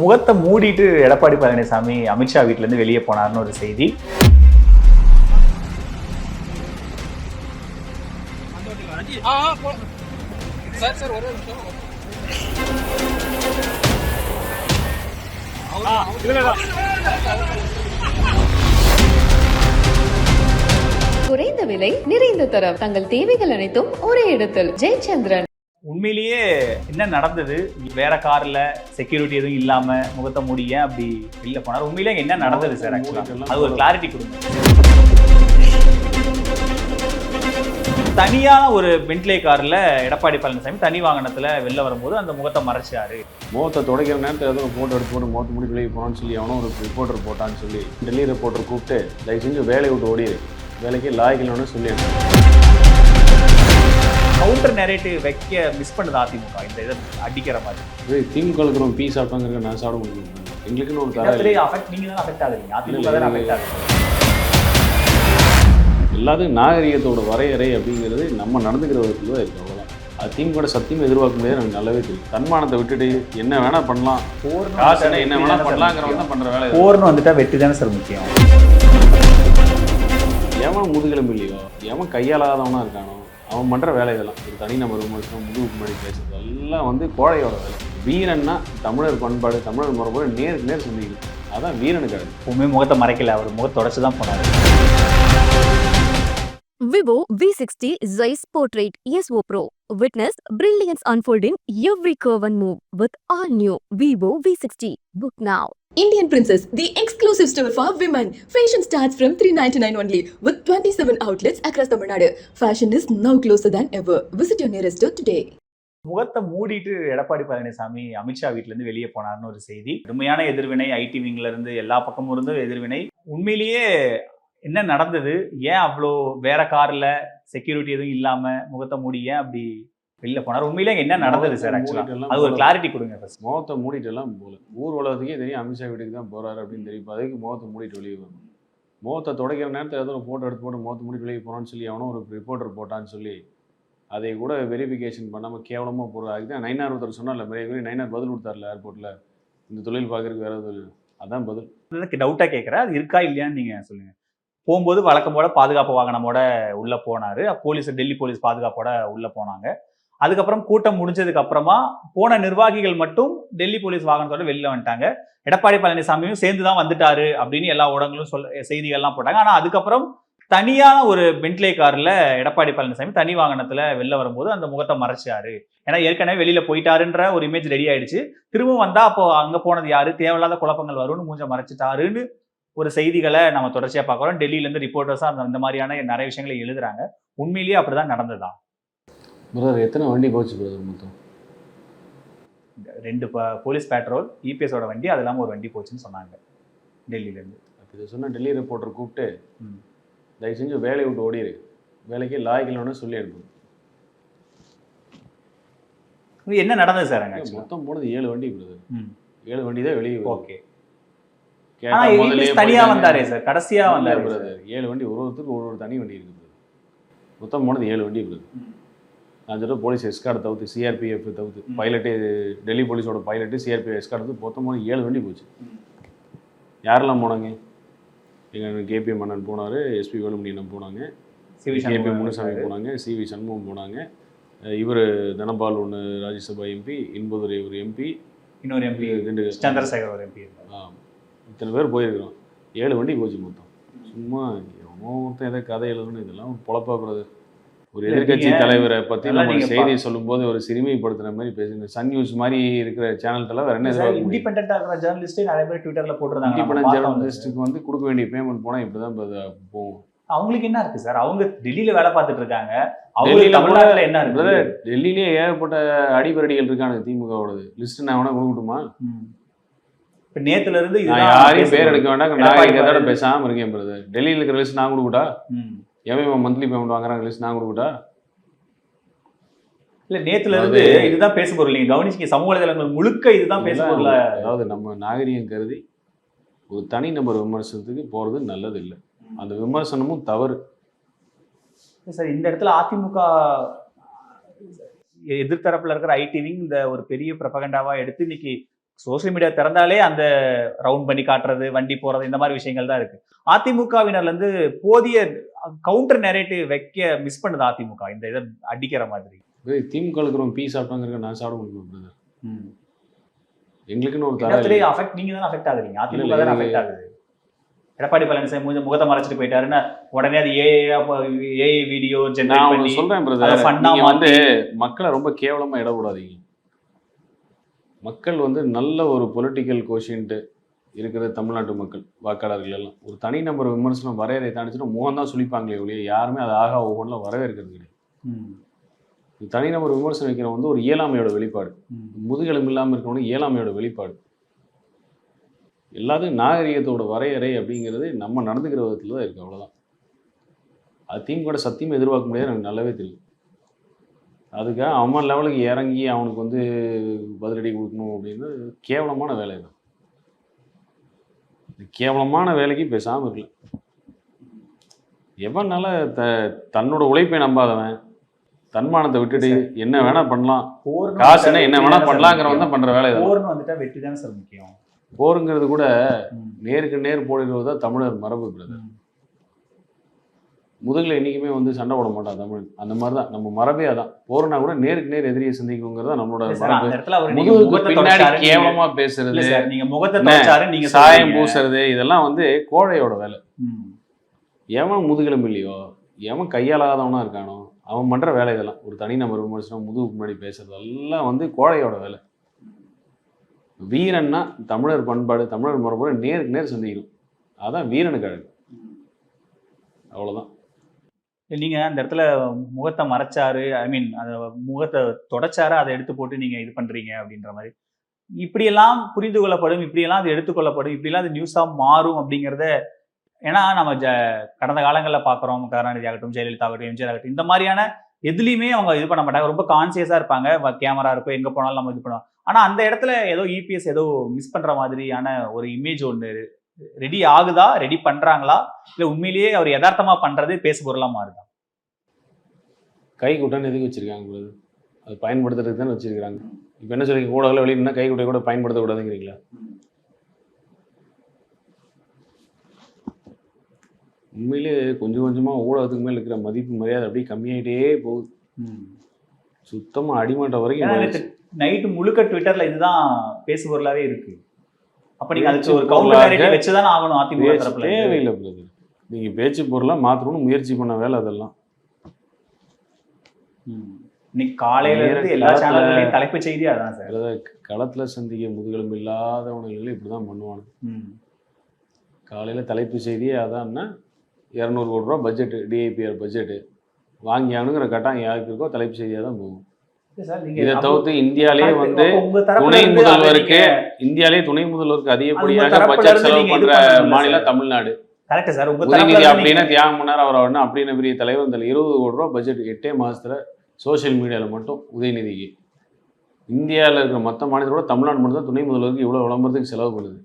முகத்தை மூடிட்டு எடப்பாடி பழனிசாமி அமித்ஷா வீட்டிலேருந்து வெளியே போனார்னு ஒரு செய்தி. குறைந்த விலை நிறைந்த தரம். தங்கள் தேவைகள் அனைத்தும் ஒரே இடத்தில். ஜெயச்சந்திரன். உண்மையிலேயே என்ன நடந்தது? வேற கார்ல செக்யூரிட்டி எதுவும் இல்லாம முகத்தை மூடி ஏன் அப்படி வெளில போனார். உண்மையிலேயே என்ன நடந்தது சார் அது ஒரு கிளாரிட்டி கொடுங்க. தனியான ஒரு பென்ட்லே கார்ல எடப்பாடி பழனிசாமி தனி வாகனத்துல வெளில வரும்போது அந்த முகத்தை மறைச்சாரு. முகத்தை துடைக்கிற நேரத்தில் ஏதோ ஃபோட்டோ எடுத்து போட்டு முகத்து முடி வெளியே போனான்னு சொல்லி அவனும் ஒரு ரிப்போர்ட்டர் போட்டான்னு சொல்லி டெல்லி ரிப்போர்ட்டர் கூப்பிட்டு தயவு செஞ்சு வேலையை விட்டு ஓடிடு வேலைக்கு லாய்க்கலன்னு சொல்லி கவுண்டர் நெரேட்டிவ் வைக்க மிஸ் பண்ணுது அதிமுக இந்த இதை அடிக்கிற மாதிரி. திமுக இருக்கிறோம் பீ சாப்பிட்டாங்க நான் சாப்பிட முடியும் எங்களுக்குன்னு ஒரு தர இடத்துலயே affect- நீங்க தான் அஃபெக்ட் ஆகுறீங்க. அதிமுக தான் அஃபெக்ட் ஆகுது எல்லாத்துக்கும் நாகரிகத்தோட வரையறை அப்படிங்கிறது நம்ம நடந்துக்கிற விதத்தில் தான் இருக்குது அவ்வளோதான் அது திமுக சத்தியம் எதிர்பார்க்க முடியாது எனக்கு நல்லாவே தெரியும். தன்மானத்தை விட்டுட்டு என்ன வேணா பண்ணலாம். போர்னு என்ன, என்ன வேணா வெற்றி தானே சார் பண்ணலாங்கிறவங்க தான் பண்ணுற வேலை. போர்னு வந்துட்டா வெற்றி தானே சார் முக்கியம். எவன் முதுகெலும்பு இல்லையோ? எவன் கையாளாதவனா இருக்கானோ? அவன் பண்ணுற வேலை இதெல்லாம். ஒரு தனி நபர் விமர்சனம் முதுகுக்கு முன்னாடி பேசுறது எல்லாம் வந்து கோழையோட வேலை. வீரன்னா தமிழர் பண்பாடு தமிழர் மரபோடு நேருக்கு நேர் சந்திக்கணும் அதான் வீரனுக்கு எப்பவுமே முகத்தை மறைக்கல அவர் முகத்தை தொடச்சு தான் போனார். Vivo V60 Zeiss Portrait ESO Pro. Witness brilliance unfold in every curve and move with all new Vivo V60. Book now. Indian Princess, the exclusive store for women. Fashion starts from 399 only with 27 outlets across Tamil Nadu. Fashion is now closer than ever. Visit your nearest store today. முகத்தை மூடிட்டு எடப்பாடி பழனிசாமி அமித்ஷா வீட்ல இருந்து வெளியே போனார்னு ஒரு செய்தி கடுமையான எதிர்வினை ID விங்ல இருந்து எல்லா பக்கமும் இருந்து எதிர்வினை உண்மையிலேயே என்ன நடந்தது? ஏன் அவ்வளோ வேற கார்ல செக்யூரிட்டி எதுவும் இல்லாம முகத்தை மூடி ஏன் அப்படி வெளில போனார்? உண்மையிலேயே என்ன நடந்தது சார் ஆக்சுவலா அது ஒரு கிளாரிட்டி கொடுங்க ஃபர்ஸ்ட் முகத்தை மூடிட்டு எல்லாம் போல ஊர் உலகத்துக்கே தெரியும் அமித்ஷா வீட்டுக்கு தான் போறாரு அப்படின்னு தெரியும். அதுக்கு முகத்தை மூடிட்டு வெளியே வரணும் முகத்தை துடைக்கிற நேரத்தில் ஏதோ ஃபோட்டோ எடுத்து போட்டு முகத்தை மூடி வெளியே போனான்னு சொல்லி அவனும் ஒரு ரிப்போர்ட்டர் போட்டான்னு சொல்லி அதை கூட வெரிஃபிகேஷன் பண்ணாமல் கேவலமாக போடுறது அதுக்கு தான் நைனார் ஒருத்தர் சொன்னார்ல பெரிய நைனார் பதில் கொடுத்தார்ல ஏர்போர்ட்டில் இந்த தொழில் பார்க்கறதுக்கு வேற தொழில் அதான் பதில். எனக்கு டவுட்டா கேட்குறேன் அது இருக்கா இல்லையான்னு நீங்க சொல்லுங்க. போகும்போது வழக்கம் போல பாதுகாப்பு வாகனமோட உள்ள போனாரு. போலீஸ் டெல்லி போலீஸ் பாதுகாப்போட உள்ள போனாங்க. அதுக்கப்புறம் கூட்டம் முடிஞ்சதுக்கு அப்புறமா போன நிர்வாகிகள் மட்டும் டெல்லி போலீஸ் வாகனத்தோட வெளில வந்துட்டாங்க. எடப்பாடி பழனிசாமியும் சேர்ந்து தான் வந்துட்டாரு அப்படின்னு எல்லா ஊடகங்களும் சொல்ல செய்திகள்லாம் போட்டாங்க. ஆனால் அதுக்கப்புறம் தனியான ஒரு பென்ட்லே கார்ல எடப்பாடி பழனிசாமி தனி வாகனத்துல வெளில வரும்போது அந்த முகத்தை மறைச்சாரு. ஏன்னா ஏற்கனவே வெளியில போயிட்டாருன்ற ஒரு இமேஜ் ரெடி ஆயிடுச்சு. திரும்பவும் வந்தா அப்போ அங்க போனது யாரு? தேவையில்லாத குழப்பங்கள் வரும்னு மூஞ்ச மறைச்சிட்டாருன்னு ஒரு செய்திகளை நம்ம தொடர்ச்சியா பார்க்குறோம். டெல்லியில இருந்து ரிப்போர்ட்டர்ஸா அந்த இந்த மாதிரியான நிறைய விஷயங்களை எழுதுறாங்க. உண்மையிலேயே அப்படிதான் நடந்ததா? பிரதர் எத்தனை வண்டி போச்சு பிரதர் மொத்தம்? ரெண்டு போலீஸ் பேட்ரோல் இபிஎஸோட வண்டி அது இல்லாம ஒரு வண்டி போச்சுன்னு சொன்னாங்க. டெல்லியில இருந்து. அப்ப இதை சொன்ன டெல்லி ரிப்போர்ட்டர் கூப்பிட்டு. தயவு செஞ்சு வேலையை விட்டு ஓடிடு வேலைக்கு லாய்க்கலன்னு சொல்லி இது என்ன நடந்தது சார்? மொத்தம் போனது ஏழு வண்டி. ஏழு வண்டி தான் வெளியே. ஓகே. தனியா. வந்தாரே சார் கடைசியா வந்தாரு பிரதர் ஏழு வண்டி ஒரு ஒருத்தருக்கு ஒரு ஒரு தனி வண்டி இருக்கு பிரதர் மொத்தம் போனது ஏழு வண்டி ம். நான் சொல்ல போலீஸ் எஸ்கார்டு தவிர்த்து சிஆர்பிஎஃப் தவிர்த்து. பைலட்டு டெல்லி போலீஸோட பைலட்டு சிஆர்பிஎஃப் எஸ்கார்டு மொத்தம் போனது ஏழு வண்டி போச்சு. யாரெல்லாம் போனாங்க எங்கள் கேபி மன்னன் போனார் எஸ்பி வேலுமணி அண்ணன் போனாங்க கேபி சண்முகம் முனுசாமி. போனாங்க சிவி சண்முகம் போனாங்க இவர் தனபால் ஒன்று ராஜ்யசபா எம்பி இன்பதுரை ஒரு எம்பி இன்னொரு எம்பி சந்திரசேகர் ஒரு எம்பி ஆ இத்தனை பேர் போயிருக்கிறோம். ஏழு வண்டி போச்சு மொத்தம். சும்மா ஒருத்தன் எதை கதை எழுதணும் இதெல்லாம் ஒரு பொழப்பா பிரதர் ஒரு நீங்க- தலைவரை பத்தி நல்லா நம்ம செய்தி சொல்லும்போது ஒரு சிறுமைப்படுத்துற மாதிரி பேசுங்க சன் நியூஸ் மாதிரி இருக்கிற சேனல்ல வேற என்ன எதிர்பார்க்க முடியும் இண்டிபெண்டா இருக்கிற ஜேர்னலிஸ்டே நிறைய பேர் ட்விட்டர்ல போட்டிருந்தாங்க. அது. ஜேர்னலிஸ்ட்டுக்கு வந்து கொடுக்க வேண்டிய பேமெண்ட் போனா இப்படிதான் ப- போகும். அவங்களுக்கு என்ன இருக்கு சார்? அவங்க டெல்லியில வேலை பார்த்துட்டு இருக்காங்க. தமிழ்நாட்டுல என்ன இருக்கு? டெல்லியிலேயே ஏகப்பட்ட அடிப்பரடிகள் இருக்கானுங்க திமுகவோடது. லிஸ்ட் நான் வேணா கொடுக்கட்டுமா. இப்ப நேத்துல இருந்து யாரையும் பேர். எடுக்க வேண்டாம் நான் எடப்பாடி இங்க தடவை பாரு. பேசாம இருக்கேன் பிரதர் டெல்லியில் இருக்கிற லிஸ்ட் நான் கொடுக்கட்டா ம். எவன் மந்த்லி பேமெண்ட் வாங்குறாங்க லிஸ்ட் நான் கொடுக்கட்டா இல்ல நேத்துல இருந்து இதுதான் பேச பொருள் நீங்க கவனிச்சீங்க சமூக வலைதளங்கள் முழுக்க இதுதான் பேச பொருள் அதாவது நம்ம நாகரிகம் கருதி ஒரு தனி நபர் விமர்சனத்துக்கு போறது நல்லது இல்லை அந்த விமர்சனமும் தவறு சார் இந்த இடத்துல அதிமுக எதிர்த்தரப்புல இருக்கிற ஐடி விங் இந்த ஒரு பெரிய பிரபகண்டாவா எடுத்து இன்னைக்கு சோஷியல் மீடியா திறந்தாலே அந்த ரவுண்ட் பண்ணி காட்டுறது வண்டி போறது இந்த மாதிரி விஷயங்கள் தான் இருக்கு. அதிமுகவினர்ல இருந்து போதிய கவுண்டர் நெரேட்டிவ் வைக்க மிஸ் பண்ணுது அதிமுக. இந்த இதை அடிக்கிற மாதிரி. திமுக இருக்கிறவங்க பீ சாப்பிட்டாங்க நான் சாப்பிட முடியும் பிரதர் எங்களுக்குன்னு ஒரு இடத்துலயே அஃபெக்ட் நீங்க தானே அஃபெக்ட் ஆகுறீங்க. அதிமுக தானே அஃபெக்ட் ஆகுது. எடப்பாடி பழனிசாமி மூஞ்ச முகத்தை மறைச்சிட்டு போயிட்டாருன்னா உடனே அது ஏஐ ஏஐ வீடியோ ஜென்ரேட் பண்ணி சொல்றேன் பிரதர் வந்து மக்களை ரொம்ப கேவலமா இட விடாதீங்க மக்கள் வந்து நல்ல ஒரு பொலிட்டிக்கல் கோஷின்ட்டு இருக்கிற தமிழ்நாட்டு மக்கள் வாக்காளர்கள் எல்லாம் ஒரு தனி நபர் விமர்சனம் வரையறை தாண்டிச்சுன்னா முகம் தான் சுழிப்பாங்களே ஒழிய யாருமே அது ஆகா ஒவ்வொன்றில் வரவேற்கிறது கிடையாது. தனிநபர் விமர்சனம் வைக்கிறவன் வந்து ஒரு இயலாமையோட வெளிப்பாடு. முதுகெலும்பு இல்லாமல் இருக்கிறவனுக்கு இயலாமையோட வெளிப்பாடு. எல்லாத்துக்கும் நாகரிகத்தோட வரையறை அப்படிங்கிறது நம்ம நடந்துக்கிற விதத்தில் தான் இருக்குது அவ்வளோதான் அது திமுக சத்தியம் எதிர்பார்க்க முடியாது எனக்கு நல்லாவே தெரியும். அதுக்காக அவன் லெவலுக்கு இறங்கி அவனுக்கு வந்து பதிலடி கொடுக்கணும் அப்படின்னு கேவலமான வேலை தான் கேவலமான வேலைக்கு பேசாமல் இருக்கல. எவனால த தன்னோட உழைப்பை நம்பாதவன் தன்மானத்தை விட்டுட்டு என்ன வேணா பண்ணலாம் காசுன்னா என்ன வேணா பண்ணலாங்கிறவன் தான் பண்ற வேலை. போர்னு வந்துட்டா வெற்றி தானே சார் முக்கியம். போருங்கிறது கூட நேருக்கு நேர் போடுறது தான் தமிழர் மரபு பிரதர். முதுகுல என்னைக்குமே வந்து சண்டை போட மாட்டான் தமிழ். அந்த மாதிரி தான் நம்ம மரபே அதான். போர்னா கூட நேருக்கு நேர் எதிரியை சந்திக்கணுங்கிறது தான் நம்மளோட மரபு. பின்னாடி கேவலமா பேசுறது நீங்க முகத்தை நீங்க சாயம். பூசுறது இதெல்லாம் வந்து கோழையோட வேலை. எவன் முதுகெலும்பு இல்லையோ எவன் கையாளாதவனா இருக்கானோ அவன் பண்ற வேலை இதெல்லாம். ஒரு தனிநபர் விமர்சனம் முதுகுக்கு முன்னாடி பேசுறது எல்லாம் வந்து கோழையோட வேலை. வீரன்னா தமிழர் பண்பாடு தமிழர் மரபோட நேருக்கு நேர் சந்திக்கணும். அதான் வீரனுக்கு அழகு. அவ்வளவுதான். நீங்க அந்த இடத்துல முகத்தை மறைச்சாரு. ஐ மீன் அந்த முகத்தை தொடச்சாரு? அதை எடுத்து போட்டு நீங்க இது பண்றீங்க அப்படின்ற மாதிரி. இப்படியெல்லாம் புரிந்து கொள்ளப்படும் இப்படியெல்லாம் அது எடுத்துக்கொள்ளப்படும் இப்படியெல்லாம் அது நியூஸாக மாறும் அப்படிங்கிறத ஏன்னா நம்ம ஜ கடந்த காலங்களில் பார்க்குறோம் கருணாநிதி ஆகட்டும் ஜெயலலிதா ஆகட்டும் எம்ஜிஆர் ஆகட்டும். இந்த மாதிரியான எதுலையுமே அவங்க இது பண்ண மாட்டாங்க. ரொம்ப கான்சியஸாக இருப்பாங்க. கேமரா இருக்கும் எங்கே போனாலும் நம்ம இது பண்ணுவோம். ஆனால் அந்த இடத்துல ஏதோ இபிஎஸ் ஏதோ மிஸ் பண்ணுற மாதிரியான ஒரு இமேஜ் ஒன்று ரெடி ஆகுதா? ரெடி பண்ணுறாங்களா இல்லை உண்மையிலேயே அவர் யதார்த்தமா பண்றது பேசு பொருளாக மாறுதா? கை குட்டைன்னு எதுக்கு வச்சிருக்காங்க? அது பயன்படுத்துறதுக்கு தானே வச்சிருக்காங்க இப்போ என்ன சொல்றீங்க? ஊடகங்கள் வெளியினா கை குட்டை கூட பயன்படுத்தக்கூடாதுங்கிறீங்களா? உண்மையிலே கொஞ்சம் கொஞ்சமா ஊடகத்துக்கு மேல இருக்கிற மதிப்பு மரியாதை அப்படியே கம்மியாயிட்டே போகுது. சுத்தமா அடிமட்டம் வரைக்கும். நைட்டு முழுக்க ட்விட்டர்ல இதுதான் பேசு பொருளாவே இருக்கு. அப்ப நீங்க அதுக்கு ஒரு கவுண்டர் பொருளாக வச்சுதானே ஆகணும் அதிமுக தரப்புல. தேவையில்லை பிரதர் நீங்க பேச்சு பொருளா மாத்தணும்னு முயற்சி பண்ண வேலை அதெல்லாம். இன்னைக்கு காலையில இருந்து எல்லா சேனல்களையும் தலைப்பு செய்தி அதான் சார் களத்துல சந்திக்க முதுகெலும்பு இல்லாதவனுங்களை இப்படிதான் பண்ணுவானு. காலையில தலைப்பு செய்தியே அதான்னா இரநூறு கோடி ரூபா பட்ஜெட் டிஐபிஆர் பட்ஜெட் வாங்கியானுங்கிற கட்டாயம் யாருக்கு இருக்கோ தலைப்பு செய்தியாக தான் போகும் இதை தவிர்த்து இந்தியாலே. வந்து துணை முதல்வருக்கு இந்தியாலே துணை முதல்வருக்கு அது அதிகப்படியாக பட்ஜெட் செலவு பண்ற மாநிலம். தமிழ்நாடு. correct sir. உங்க உதயநிதி அப்படின்னா தியாகம் பண்ணார். அவர் அவர்னா அப்படின்னு பெரிய தலைவர். இந்த இருபது கோடி ரூபா பட்ஜெட் எட்டே மாசத்துல சோஷியல் மீடியால மட்டும் உதயநிதிக்கு. இந்தியாவில் இருக்கிற மற்ற மாநிலத்தோட தமிழ்நாடு மட்டும் தான் துணை முதல்வருக்கு இவ்வளோ விளம்பரத்துக்கு செலவு பண்ணுது.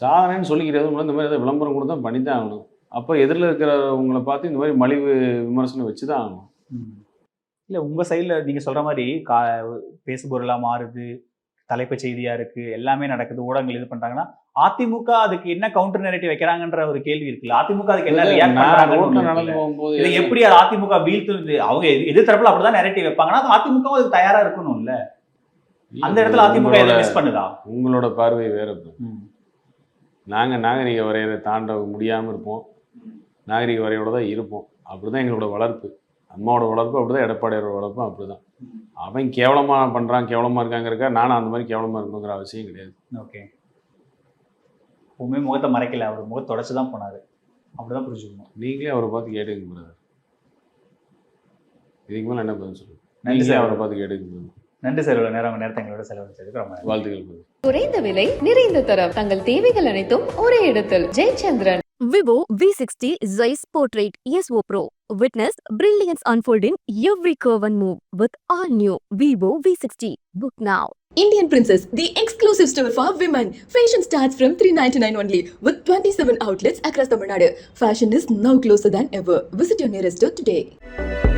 சாதனைன்னு சொல்லிக்கிறது இந்த மாதிரி ஏதாவது விளம்பரம் கூட தான் பண்ணி தான் ஆகணும். அப்போ எதிரில் இருக்கிறவங்களை பார்த்து இந்த மாதிரி மலிவு விமர்சனம் வச்சு தான் ஆகணும். இல்ல உங்க சைடுல நீங்க சொல்ற மாதிரி கா பேசு பொருளா மாறுது தலைப்பு செய்தியா இருக்கு எல்லாமே நடக்குது ஊடகங்கள் இது பண்றாங்கன்னா அதிமுக அதுக்கு என்ன கவுண்டர் நெரேட்டிவ் வைக்கிறாங்கன்ற ஒரு கேள்வி இருக்குல்ல. அதிமுக அதுக்கு என்ன ரியாக்ட் இதை எப்படி அது அதிமுக வீழ்த்து அவங்க எதிர் எதிர்த்தரப்புல அப்படிதான் நெரேட்டிவ் வைப்பாங்கன்னா அது அதிமுக அதுக்கு தயாரா இருக்கணும்ல. அந்த இடத்துல அதிமுக இதை மிஸ் பண்ணுதா? உங்களோட பார்வை வேற bro. ம். நாங்க நாகரிக வரையறை தாண்ட முடியாம இருப்போம். நாகரிக வரையோட தான் இருப்போம். அப்படிதான் எங்களோட வளர்ப்பு. அம்மாவோட வளர்ப்பு அப்படிதான் எடப்பாடியோட வளர்ப்பும் அப்படிதான் அவன் கேவலமா பண்றான் கேவலமா இருக்காங்கிறக்கா நானும் அந்த மாதிரி கேவலமா இருக்கணுங்கிற அவசியம் கிடையாது ஓகே எப்பவுமே முகத்தை மறைக்கல அவர் முகத்தை தொடச்சு தான் போனாரு அப்படிதான் புரிஞ்சுக்கணும் நீங்களே அவரை பார்த்து கேட்டுங்க brother. இதுக்கு மேல என்ன பதில் சொல்லுங்க நன்றி சார் அவரை பார்த்து கேட்டுங்க. நன்றி சார் இவ்வளவு நேரம் நேரத்தை எங்களோட செலவழிச்சதுக்கு ரொம்ப. வாழ்த்துக்கள். குறைந்த விலை நிறைந்த தரம் தங்கள் தேவைகள் அனைத்தும் ஒரே இடத்தில் Jayachandran Vivo V60 Zeiss Portrait ESO Pro. Witness brilliance unfold in every curve and move with all new Vivo V60. Book now. Indian Princess, the exclusive store for women. Fashion starts from 399 only with 27 outlets across Tamil Nadu. Fashion is now closer than ever. Visit your nearest store today.